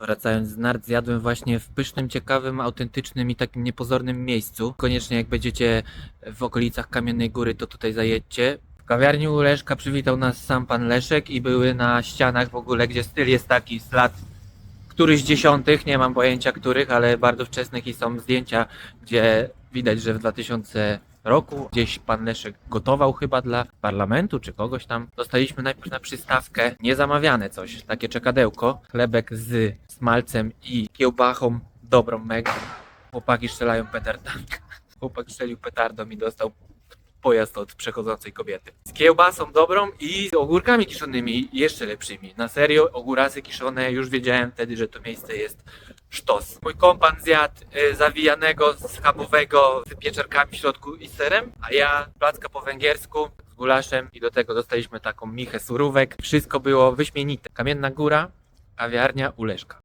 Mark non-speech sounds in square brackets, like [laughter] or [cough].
Wracając z nart, zjadłem właśnie w pysznym, ciekawym, autentycznym i takim niepozornym miejscu. Koniecznie jak będziecie w okolicach Kamiennej Góry, to tutaj zajedźcie. W kawiarni u Leszka przywitał nas sam pan Leszek i były na ścianach w ogóle, gdzie styl jest taki z lat któryś dziesiątych, nie mam pojęcia których, ale bardzo wczesnych i są zdjęcia, gdzie widać, że w 2000 roku gdzieś pan Leszek gotował chyba dla parlamentu czy kogoś tam. Dostaliśmy najpierw na przystawkę niezamawiane coś, takie czekadełko, chlebek z smalcem i kiełbachą, dobrą mega. Chłopaki strzelają petardami. [laughs] Chłopak strzelił petardą i dostał pojazd od przechodzącej kobiety. Z kiełbasą dobrą i z ogórkami kiszonymi jeszcze lepszymi. Na serio, ogórasy kiszone, już wiedziałem wtedy, że to miejsce jest sztos. Mój kompan zjadł y, zawijanego, schabowego z pieczarkami w środku i serem, a ja placka po węgiersku z gulaszem i do tego dostaliśmy taką michę surówek. Wszystko było wyśmienite. Kamienna Góra, kawiarnia u Leszka.